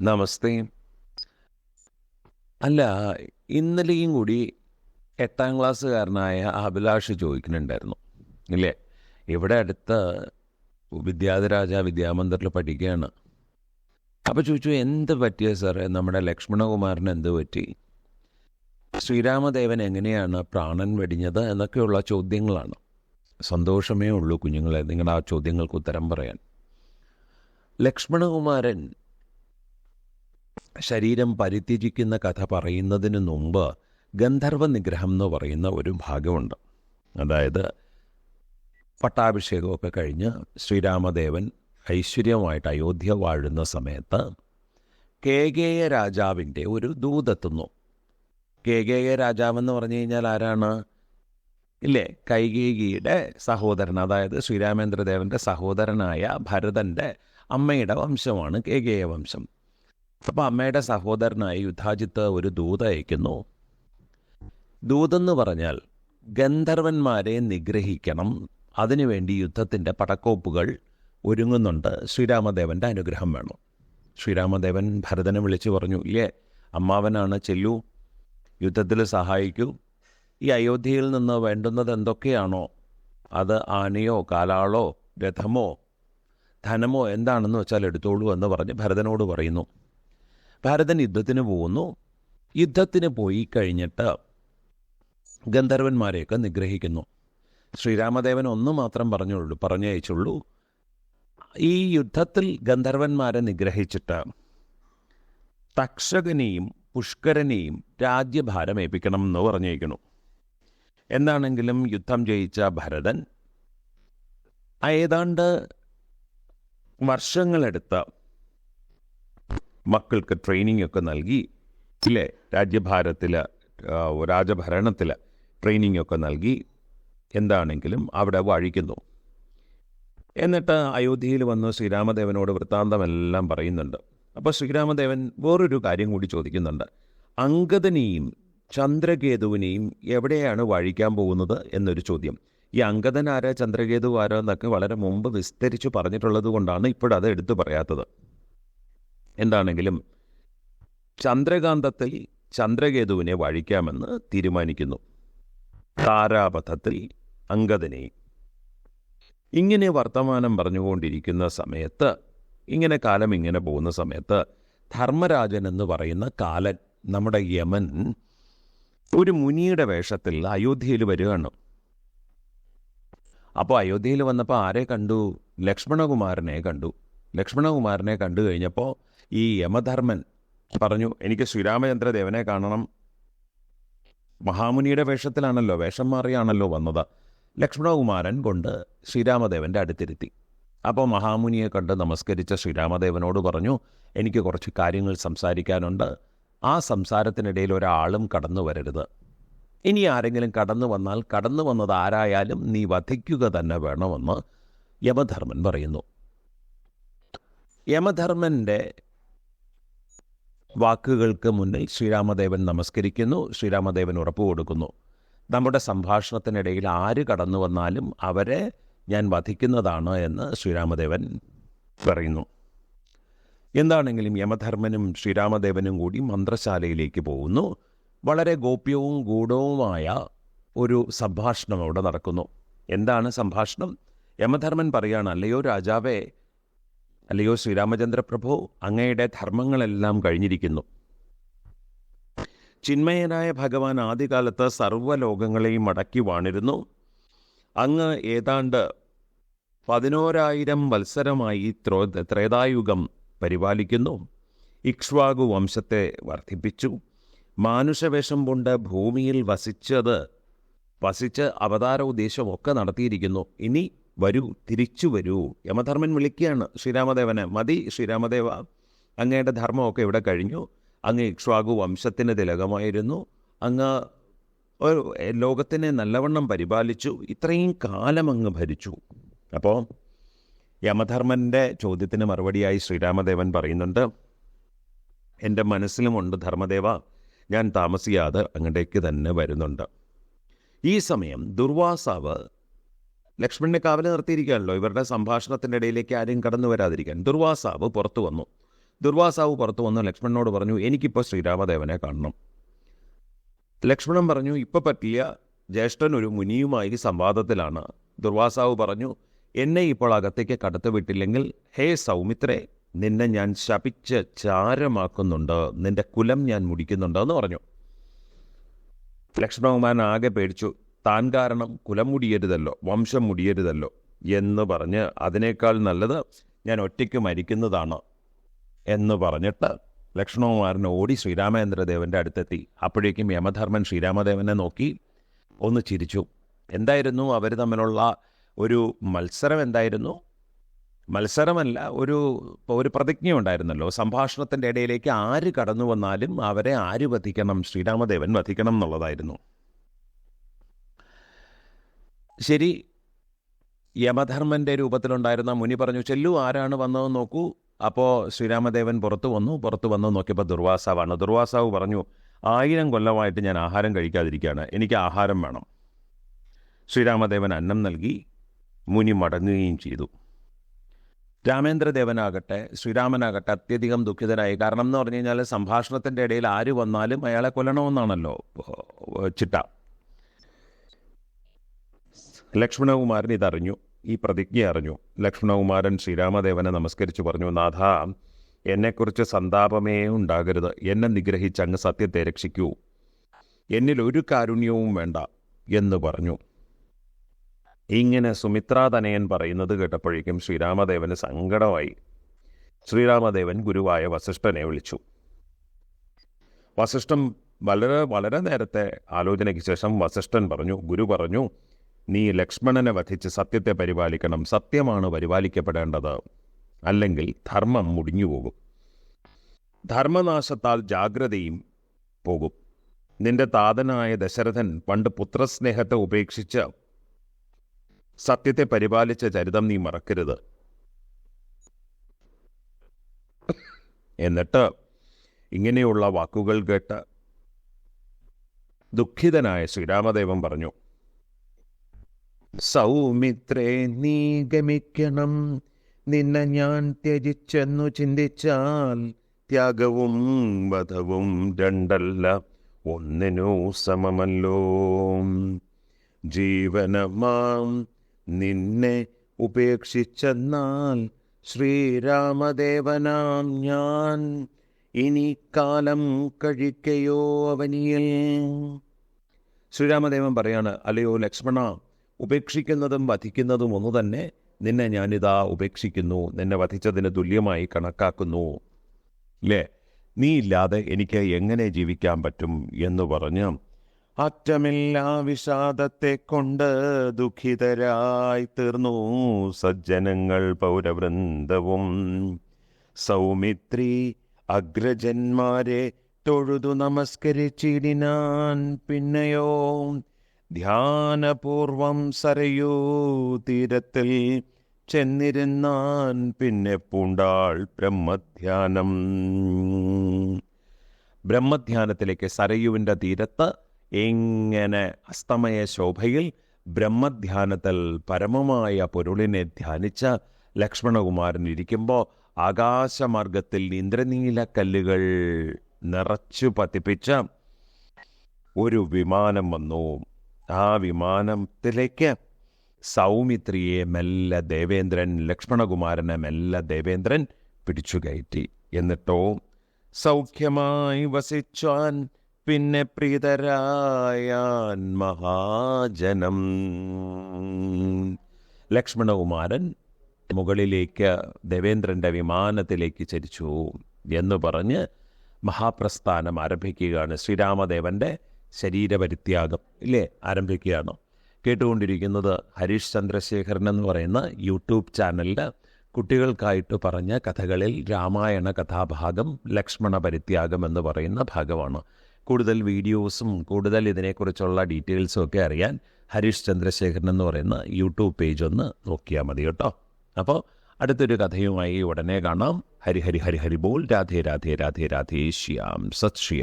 നമസ്തേ. അല്ല ഇന്നലെയും കൂടി എട്ടാം ക്ലാസ്സുകാരനായ അഭിലാഷ് ചോദിക്കുന്നുണ്ടായിരുന്നു ഇല്ലേ? ഇവിടെ അടുത്ത വിദ്യാധിരാജ വിദ്യാമന്ദിറിൽ പഠിക്കുകയാണ്. അപ്പോൾ ചോദിച്ചു എന്ത് പറ്റിയ സാറേ? നമ്മുടെ ലക്ഷ്മണകുമാരന് എന്ത് പറ്റി? ശ്രീരാമദേവൻ എങ്ങനെയാണ് പ്രാണൻ വെടിഞ്ഞത് എന്നൊക്കെയുള്ള ചോദ്യങ്ങളാണ്. സന്തോഷമേ ഉള്ളൂ കുഞ്ഞുങ്ങളെ നിങ്ങളുടെ ആ ചോദ്യങ്ങൾക്ക് ഉത്തരം പറയാൻ. ലക്ഷ്മണകുമാരൻ ശരീരം പരിത്യജിക്കുന്ന കഥ പറയുന്നതിന് മുമ്പ് ഗന്ധർവ നിഗ്രഹം എന്ന് പറയുന്ന ഒരു ഭാഗമുണ്ട്. അതായത് പട്ടാഭിഷേകമൊക്കെ കഴിഞ്ഞ് ശ്രീരാമദേവൻ ഐശ്വര്യമായിട്ട് അയോധ്യ വാഴുന്ന സമയത്ത് കേകേയ രാജാവിന്റെ ഒരു ദൂതെത്തുന്നു കേകേയ രാജാവെന്ന് പറഞ്ഞു കഴിഞ്ഞാൽ ആരാണ്? ഇല്ലേ? കൈകേകിയുടെ സഹോദരൻ അതായത് ശ്രീരാമേന്ദ്രദേവന്റെ സഹോദരനായ ഭരതന്റെ അമ്മയുടെ വംശമാണ് കേകേയ വംശം. അപ്പോൾ അമ്മയുടെ സഹോദരനായി യുദ്ധാജിത്ത് ഒരു ദൂത അയക്കുന്നു. ദൂതെന്ന് പറഞ്ഞാൽ ഗന്ധർവന്മാരെ നിഗ്രഹിക്കണം. അതിനുവേണ്ടി യുദ്ധത്തിന്റെ പടക്കോപ്പുകൾ ഒരുങ്ങുന്നുണ്ട്. ശ്രീരാമദേവന്റെ അനുഗ്രഹം വേണം. ശ്രീരാമദേവൻ ഭരതനെ വിളിച്ചു പറഞ്ഞു ഇല്ലേ അമ്മാവനാണ് ചെല്ലു. യുദ്ധത്തിൽ സഹായിക്കൂ. ഈ അയോധ്യയിൽ നിന്ന് വേണ്ടുന്നത് എന്തൊക്കെയാണോ? അത് ആനയോ കാലാളോ രഥമോ ധനമോ എന്താണെന്ന് വെച്ചാൽ എടുത്തോളൂ എന്ന് പറഞ്ഞ് ഭരതനോട് പറയുന്നു. ഭരതൻ യുദ്ധത്തിന് പോകുന്നു യുദ്ധത്തിന് പോയി കഴിഞ്ഞിട്ട് ഗന്ധർവന്മാരെയൊക്കെ നിഗ്രഹിക്കുന്നു. ശ്രീരാമദേവൻ ഒന്ന് മാത്രം പറഞ്ഞുള്ളൂ പറഞ്ഞയച്ചുള്ളൂ. ഈ യുദ്ധത്തിൽ ഗന്ധർവന്മാരെ നിഗ്രഹിച്ചിട്ട് തക്ഷകനെയും പുഷ്കരനെയും രാജ്യഭാരം ഏൽപ്പിക്കണം എന്ന് പറഞ്ഞേക്കുന്നു എന്താണെങ്കിലും യുദ്ധം ജയിച്ച ഭരതൻ ഏതാണ്ട് വർഷങ്ങളെടുത്ത് മക്കൾക്ക് ട്രെയിനിങ് ഒക്കെ നൽകി ഇല്ലേ? രാജ്യഭാരത്തിൽ രാജഭരണത്തിൽ ട്രെയിനിങ് ഒക്കെ നൽകി എന്താണെങ്കിലും അവിടെ വഴിക്കുന്നു. എന്നിട്ട് അയോധ്യയിൽ വന്ന് ശ്രീരാമദേവനോട് വൃത്താന്തമെല്ലാം പറയുന്നുണ്ട്. അപ്പോൾ ശ്രീരാമദേവൻ വേറൊരു കാര്യം കൂടി ചോദിക്കുന്നുണ്ട്. അങ്കദനെയും ചന്ദ്രകേതുവിനെയും എവിടെയാണ് വഴിക്കാൻ പോകുന്നത് എന്നൊരു ചോദ്യം. ഈ അങ്കദൻ ആരാ ചന്ദ്രകേതു ആരോ എന്നൊക്കെ വളരെ മുമ്പ് വിസ്തരിച്ച് പറഞ്ഞിട്ടുള്ളത് കൊണ്ടാണ് ഇപ്പോഴത് എടുത്തു പറയാത്തത്. എന്താണെങ്കിലും ചന്ദ്രകാന്തത്തിൽ ചന്ദ്രകേതുവിനെ വഴിക്കാമെന്ന് തീരുമാനിക്കുന്നു. താരാപഥത്തിൽ അങ്കദനെയും ഇങ്ങനെ വർത്തമാനം പറഞ്ഞുകൊണ്ടിരിക്കുന്ന സമയത്ത് ഇങ്ങനെ കാലം ഇങ്ങനെ പോകുന്ന സമയത്ത് ധർമ്മരാജൻ എന്ന് പറയുന്ന കാലൻ നമ്മുടെ യമൻ ഒരു മുനിയുടെ വേഷത്തിൽ അയോധ്യയിൽ വരികയാണ്. അപ്പോൾ അയോധ്യയിൽ വന്നപ്പോൾ ആരെ കണ്ടു? ലക്ഷ്മണകുമാരനെ കണ്ടു. ലക്ഷ്മണകുമാരനെ കണ്ടു കഴിഞ്ഞപ്പോൾ ഈ യമധർമ്മൻ പറഞ്ഞു എനിക്ക് ശ്രീരാമചന്ദ്രദേവനെ കാണണം. മഹാമുനിയുടെ വേഷത്തിലാണല്ലോ വേഷം മാറിയാണല്ലോ വന്നത്. ലക്ഷ്മണകുമാരൻ കൊണ്ട് ശ്രീരാമദേവന്റെ അടുത്തിരുത്തി. അപ്പോൾ മഹാമുനിയെ കണ്ട് നമസ്കരിച്ച ശ്രീരാമദേവനോട് പറഞ്ഞു എനിക്ക് കുറച്ച് കാര്യങ്ങൾ സംസാരിക്കാനുണ്ട്. ആ സംസാരത്തിനിടയിൽ ഒരാളും കടന്നു വരരുത്. ഇനി ആരെങ്കിലും കടന്നു വന്നാൽ കടന്നു വന്നത് ആരായാലും നീ വധിക്കുക തന്നെ വേണമെന്ന് യമധർമ്മൻ പറയുന്നു. യമധർമ്മന്റെ വാക്കുകൾക്ക് മുന്നിൽ ശ്രീരാമദേവൻ നമസ്കരിക്കുന്നു. ശ്രീരാമദേവൻ ഉറപ്പ് കൊടുക്കുന്നു. നമ്മുടെ സംഭാഷണത്തിനിടയിൽ ആര് കടന്നു വന്നാലും അവരെ ഞാൻ വധിക്കുന്നതാണ് എന്ന് ശ്രീരാമദേവൻ പറയുന്നു. എന്താണെങ്കിലും യമധർമ്മനും ശ്രീരാമദേവനും കൂടി മന്ത്രശാലയിലേക്ക് പോകുന്നു. വളരെ ഗോപ്യവും ഗൂഢവുമായ ഒരു സംഭാഷണം അവിടെ നടക്കുന്നു. എന്താണ് സംഭാഷണം? യമധർമ്മൻ പറയുകയാണ് അല്ലയോ രാജാവേ അല്ലയോ ശ്രീരാമചന്ദ്ര പ്രഭു അങ്ങയുടെ ധർമ്മങ്ങളെല്ലാം കഴിഞ്ഞിരിക്കുന്നു. ചിന്മയനായ ഭഗവാൻ ആദ്യകാലത്ത് സർവലോകങ്ങളെയും അടക്കി വാണിരുന്നു. അങ്ങ് ഏതാണ്ട് പതിനോരായിരം വത്സരമായി ത്രോ ത്രേതായുഗം പരിപാലിക്കുന്നു. ഇക്ഷ്വാകു വംശത്തെ വർദ്ധിപ്പിച്ചു. മാനുഷവേഷം കൊണ്ട് ഭൂമിയിൽ വസിച്ചത് വസിച്ച് അവതാര ഉദ്ദേശമൊക്കെ നടത്തിയിരിക്കുന്നു. ഇനി വരൂ തിരിച്ചു വരൂ. യമധർമ്മൻ വിളിക്കുകയാണ് ശ്രീരാമദേവനെ. മതി ശ്രീരാമദേവ. അങ്ങയുടെ ധർമ്മമൊക്കെ ഇവിടെ കഴിഞ്ഞു. അങ്ങ് ഇക്ഷ്വാകു വംശത്തിന് തിലകമായിരുന്നു. അങ്ങ് ഒരു ലോകത്തിനെ നല്ലവണ്ണം പരിപാലിച്ചു. ഇത്രയും കാലം അങ്ങ് ഭരിച്ചു. അപ്പോൾ യമധർമ്മന്റെ ചോദ്യത്തിന് മറുപടിയായി ശ്രീരാമദേവൻ പറയുന്നുണ്ട് എന്റെ മനസ്സിലുമുണ്ട് ധർമ്മദേവ. ഞാൻ താമസിയാതെ അങ്ങടേക്ക് തന്നെ വരുന്നുണ്ട്. ഈ സമയം ദുർവാസാവ് ലക്ഷ്മണനെ കാവൽ നിർത്തിയിരിക്കുകയാണല്ലോ. ഇവരുടെ സംഭാഷണത്തിന്റെ ഇടയിലേക്ക് ആരും കടന്നു വരാതിരിക്കാൻ. ദുർവാസാവ് പുറത്തു വന്നു. ദുർവാസാവ് പുറത്തു വന്ന് ലക്ഷ്മണനോട് പറഞ്ഞു എനിക്കിപ്പോൾ ശ്രീരാമദേവനെ കാണണം. ലക്ഷ്മണൻ പറഞ്ഞു ഇപ്പം പറ്റിയ ജ്യേഷ്ഠൻ ഒരു മുനിയുമായി സംവാദത്തിലാണ്. ദുർവാസാവ് പറഞ്ഞു എന്നെ ഇപ്പോൾ അകത്തേക്ക് കടത്തി വിട്ടില്ലെങ്കിൽ ഹേ സൗമിത്രേ നിന്നെ ഞാൻ ശപിച്ച് ചാരമാക്കുന്നുണ്ട്. നിന്റെ കുലം ഞാൻ മുടിക്കുന്നുണ്ട് എന്ന് പറഞ്ഞു. ലക്ഷ്മണകുമാരൻ ആകെ പേടിച്ചു. താൻ കാരണം കുലം മുടിയരുതല്ലോ വംശം മുടിയരുതല്ലോ എന്ന് പറഞ്ഞ് അതിനേക്കാൾ നല്ലത് ഞാൻ ഒറ്റയ്ക്ക് മരിക്കുന്നതാണ് എന്ന് പറഞ്ഞിട്ട് ലക്ഷ്മണകുമാരൻ ഓടി ശ്രീരാമേന്ദ്രദേവന്റെ അടുത്തെത്തി. അപ്പോഴേക്കും യമധർമ്മൻ ശ്രീരാമദേവനെ നോക്കി ഒന്ന് ചിരിച്ചു. എന്തായിരുന്നു അവർ തമ്മിലുള്ള ഒരു മത്സരം എന്തായിരുന്നു? മത്സരമല്ല ഒരു ഒരു പ്രതിജ്ഞ ഉണ്ടായിരുന്നല്ലോ. സംഭാഷണത്തിന്റെ ഇടയിലേക്ക് ആര് കടന്നു വന്നാലും അവരെ ആര് വധിക്കണം ശ്രീരാമദേവൻ വധിക്കണം എന്നുള്ളതായിരുന്നു. ശരി. യമധർമ്മന്റെ രൂപത്തിലുണ്ടായിരുന്ന മുനി പറഞ്ഞു ചെല്ലു ആരാണ് വന്നതെന്ന് നോക്കൂ. അപ്പോൾ ശ്രീരാമദേവൻ പുറത്തു വന്നു. പുറത്തു വന്നു നോക്കിയപ്പോൾ ദുർവാസാവാണ്. ദുർവാസാവ് പറഞ്ഞു ആയിരം കൊല്ലമായിട്ട് ഞാൻ ആഹാരം കഴിക്കാതിരിക്കുകയാണ്. എനിക്ക് ആഹാരം വേണം. ശ്രീരാമദേവൻ അന്നം നൽകി മുനി മടങ്ങുകയും ചെയ്തു. രാമേന്ദ്രദേവനാകട്ടെ ശ്രീരാമനാകട്ടെ അത്യധികം ദുഃഖിതനായി. കാരണം എന്ന് പറഞ്ഞു കഴിഞ്ഞാൽ സംഭാഷണത്തിന്റെ ഇടയിൽ ആര് വന്നാലും അയാളെ കൊല്ലണമെന്നാണല്ലോ ചിട്ട. ലക്ഷ്മണകുമാരൻ ഇതറിഞ്ഞു. ഈ പ്രതിജ്ഞ അറിഞ്ഞു. ലക്ഷ്മണകുമാരൻ ശ്രീരാമദേവനെ നമസ്കരിച്ചു പറഞ്ഞു നാഥ എന്നെക്കുറിച്ച് സന്താപമേ ഉണ്ടാകരുത്. എന്നെ നിഗ്രഹിച്ച് അങ്ങ് സത്യത്തെ രക്ഷിക്കൂ. എന്നിൽ ഒരു കാരുണ്യവും വേണ്ട എന്ന് പറഞ്ഞു. ഇങ്ങനെ സുമിത്രാതനയൻ പറയുന്നത് കേട്ടപ്പോഴേക്കും ശ്രീരാമദേവന് സങ്കടമായി. ശ്രീരാമദേവൻ ഗുരുവായ വസിഷ്ഠനെ വിളിച്ചു. വസിഷ്ഠം വളരെ വളരെ നേരത്തെ ആലോചനയ്ക്ക് ശേഷം വസിഷ്ഠൻ പറഞ്ഞു ഗുരു പറഞ്ഞു നീ ലക്ഷ്മണനെ വധിച്ച് സത്യത്തെ പരിപാലിക്കണം. സത്യമാണ് പരിപാലിക്കപ്പെടേണ്ടത്. അല്ലെങ്കിൽ ധർമ്മം മുടിഞ്ഞുപോകും ധർമ്മനാശത്താൽ ജാഗ്രതയും പോകും. നിന്റെ താതനായ ദശരഥൻ പണ്ട് പുത്രസ്നേഹത്തെ ഉപേക്ഷിച്ച് സത്യത്തെ പരിപാലിച്ച ചരിതം നീ മറക്കരുത്. എന്നിട്ട് ഇങ്ങനെയുള്ള വാക്കുകൾ കേട്ട് ദുഃഖിതനായ ശ്രീരാമദേവൻ പറഞ്ഞു സൗമിത്രേ നീ ഗമിക്കണം. നിന്നെ ഞാൻ ത്യജിച്ചെന്നു ചിന്തിച്ചാൽ ത്യാഗവും വധവും രണ്ടല്ല ഒന്നിനു സമമല്ലോ. ജീവനമാം നിന്നെ ഉപേക്ഷിച്ചെന്നാൽ ശ്രീരാമദേവനാം ഞാൻ ഇനി കാലം കഴിക്കയോ അവനിയിൽ. ശ്രീരാമദേവൻ പറയാണ് അല്ലയോ ലക്ഷ്മണ ഉപേക്ഷിക്കുന്നതും വധിക്കുന്നതും ഒന്നു തന്നെ നിന്നെ ഞാനിതാ ഉപേക്ഷിക്കുന്നു. നിന്നെ വധിച്ചതിന് തുല്യമായി കണക്കാക്കുന്നു. അല്ലേ നീ ഇല്ലാതെ എനിക്ക് എങ്ങനെ ജീവിക്കാൻ പറ്റും എന്ന് പറഞ്ഞ് അറ്റമില്ലാ വിഷാദത്തെ കൊണ്ട് ദുഃഖിതരായി തീർന്നു. സജ്ജനങ്ങൾ പൗരവൃന്ദവും സൗമിത്രി അഗ്രജന്മാരെ തൊഴുതു നമസ്കരിച്ചിടിനാൻ പിന്നെയോ ധ്യാനപൂർവം സരയൂ തീരത്തിൽ ചെന്നിരുന്നാൻ പിന്നെ പൂണ്ടാൾ ബ്രഹ്മധ്യാനം. ബ്രഹ്മധ്യാനത്തിലേക്ക് സരയുവിന്റെ തീരത്ത് എങ്ങനെ അസ്തമയ ശോഭയിൽ ബ്രഹ്മധ്യാനത്തിൽ പരമമായ പൊരുളിനെ ധ്യാനിച്ച ലക്ഷ്മണകുമാരൻ ഇരിക്കുമ്പോൾ ആകാശമാർഗത്തിൽ ഇന്ദ്രനീല കല്ലുകൾ നിറച്ചു പതിപ്പിച്ച ഒരു വിമാനം വന്നു. ആ വിമാനത്തിലേക്ക് സൗമിത്രിയെ മെല്ലെ ദേവേന്ദ്രൻ ലക്ഷ്മണകുമാരനെ മെല്ലെ ദേവേന്ദ്രൻ പിടിച്ചു കയറ്റി. എന്നിട്ടോ സൗഖ്യമായി വസിച്ചാൻ പിന്നെ പ്രീതരായാൻ മഹാജനം. ലക്ഷ്മണകുമാരൻ മുകളിലേക്ക് ദേവേന്ദ്രന്റെ വിമാനത്തിലേക്ക് ചരിച്ചു എന്ന് പറഞ്ഞ് മഹാപ്രസ്ഥാനം ആരംഭിക്കുകയാണ് ശ്രീരാമദേവന്റെ ശരീരപരിത്യാഗം ഇല്ലേ? ആരംഭിക്കുകയാണ്. കേട്ടുകൊണ്ടിരിക്കുന്നത് ഹരീഷ് ചന്ദ്രശേഖരൻ എന്ന് പറയുന്ന യൂട്യൂബ് ചാനലിൽ കുട്ടികൾക്കായിട്ട് പറഞ്ഞ കഥകളിൽ രാമായണ കഥാഭാഗം ലക്ഷ്മണ പരിത്യാഗം എന്ന് പറയുന്ന ഭാഗമാണ്. കൂടുതൽ വീഡിയോസും കൂടുതൽ ഇതിനെക്കുറിച്ചുള്ള ഡീറ്റെയിൽസും ഒക്കെ അറിയാൻ ഹരീഷ് ചന്ദ്രശേഖരൻ എന്ന് പറയുന്ന യൂട്യൂബ് പേജ് ഒന്ന് നോക്കിയാൽ മതി കേട്ടോ. അപ്പോൾ അടുത്തൊരു കഥയുമായി ഉടനെ കാണാം. ഹരി ഹരി ഹരി ഹരി ബോൾ. രാധേ രാധേ രാധേ രാധേ ശ്യാം. സത് ശ്രീ